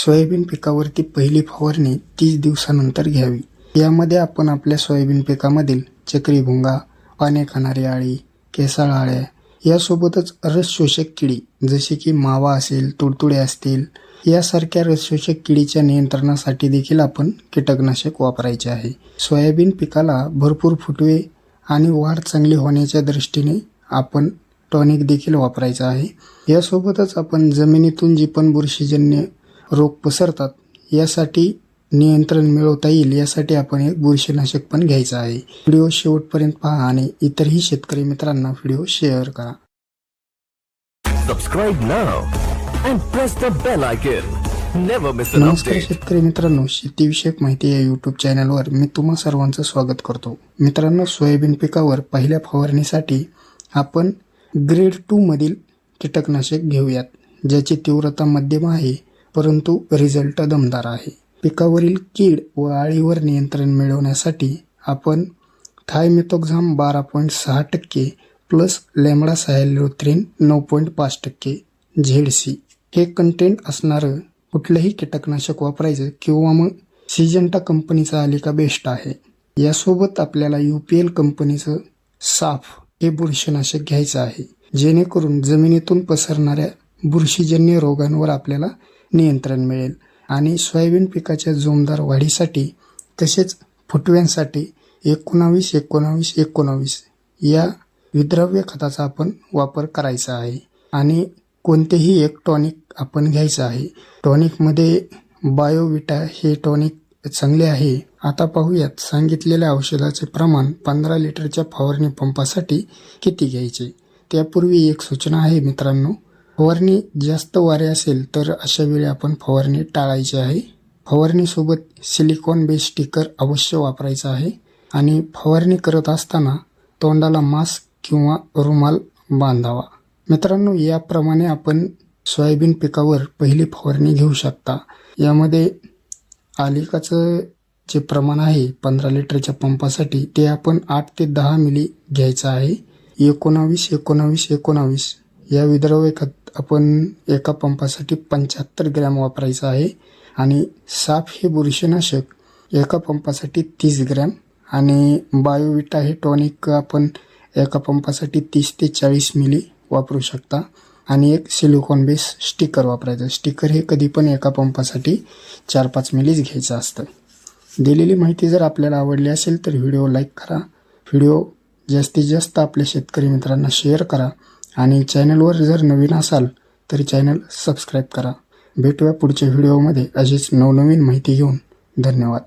Soybean पिकावरती पहिली फवारणी तीस दिवसानंतर घ्यावी. यामध्ये आपण आपल्या सोयाबीन पिकामधील चक्री भुंगा पाने खाणारी आळी केसाळ आळ्या यासोबतच रस शोषक किडी जसे की मावा असेल तुडतुडे असतील यासारख्या रसशोषक किडीच्या नियंत्रणासाठी देखील आपण कीटकनाशक वापरायचे आहे. सोयाबीन पिकाला भरपूर फुटवे आणि वाढ चांगली होण्याच्या दृष्टीने आपण टॉनिक देखील वापरायचं आहे. यासोबतच आपण जमिनीतून जी पण बुरशीजन्य रोग पसरतात यासाठी नियंत्रण मिळवता येईल यासाठी आपण एक बुरशीनाशक पण घ्यायचं आहे. व्हिडिओ शेवटपर्यंत पहा आणि इतरही शेतकरी मित्रांना व्हिडिओ शेअर करा. नमस्कार. शेतकरी मित्रांनो शेतीविषयक माहिती या यूट्यूब चॅनलवर मी तुम्हा सर्वांचं स्वागत करतो. मित्रांनो सोयाबीन पिकावर पहिल्या फवारणीसाठी आपण ग्रेड टू मधील कीटकनाशक घेऊयात ज्याची तीव्रता मध्यम आहे. परंतु रिझल्ट दमदार आहे. पिकावरील कीड व आळीवर नियंत्रण मिळवण्यासाठी आपण थायमेथोक्झाम बारा पॉईंट सहा टक्के प्लस लेमडा सायलोथ्रीन नऊ पॉईंट पाच टक्के झेड सी हे कंटेंट असणारं कुठलंही कीटकनाशक वापरायचं किंवा मग सिजंटा कंपनीचा आलिका बेस्ट आहे. यासोबत आपल्याला यू पी एल कंपनीचं साफ हे बुरशीनाशक घ्यायचं आहे. जेणेकरून जमिनीतून पसरणाऱ्या बुरशीजन्य रोगांवर आपल्याला नियंत्रण मिळेल. आणि सोयाबीन पिकाच्या जोमदार वाढीसाठी तसेच फुटव्यांसाठी एकोणावीस एकोणावीस एकोणावीस या विद्रव्य खताचा आपण वापर करायचा आहे. आणि कोणतेही एक टॉनिक आपण घ्यायचं आहे. टॉनिकमध्ये बायोविटा हे टॉनिक चांगले आहे. आता पाहूयात सांगितलेल्या औषधाचे प्रमाण पंधरा लिटरच्या फवारणी पंपासाठी किती घ्यायचे? त्यापूर्वी एक सूचना आहे मित्रांनो. फवारणी जास्त वारे असेल तर अशा वेळी आपण फवारणी टाळायची आहे. फवारणीसोबत सिलिकॉन बेस स्टिकर अवश्य वापरायचा आहे आणि फवारणी करत असताना तोंडाला मास्क किंवा रुमाल बांधावा. मित्रांनो याप्रमाणे आपण सोयाबीन पिकावर पहिली फवारणी घेऊ शकता. यामध्ये आलिकाचं जे प्रमाण आहे पंधरा लिटरच्या पंपासाठी ते आपण आठ ते दहा मिली घ्यायचं आहे. एकोणावीस एकोणावीस एकोणावीस या विद्रव्य खत आपण एका पंपासाठी पंच्याहत्तर ग्रॅम वापरायचं आहे. आणि साफ हे बुरशीनाशक एका पंपासाठी तीस ग्रॅम आणि बायोविटा हे टॉनिक आपण एका पंपासाठी तीस ते चाळीस मिली वापरू शकता. आणि एक सिलिकॉन बेस स्टिकर वापरायचं. स्टिकर हे कधी पण एका पंपासाठी चार पाच मिलीच घ्यायचं असतं. दिलेली माहिती जर आपल्याला आवडली असेल तर व्हिडिओ लाईक करा. व्हिडिओ जास्तीत जास्त आपल्या शेतकरी मित्रांना शेअर करा. आणि चॅनलवर जर नवीन असाल तर चॅनल सबस्क्राईब करा. भेटूया पुढच्या व्हिडिओमध्ये. अशीच नवनवीन माहिती घेऊन. धन्यवाद.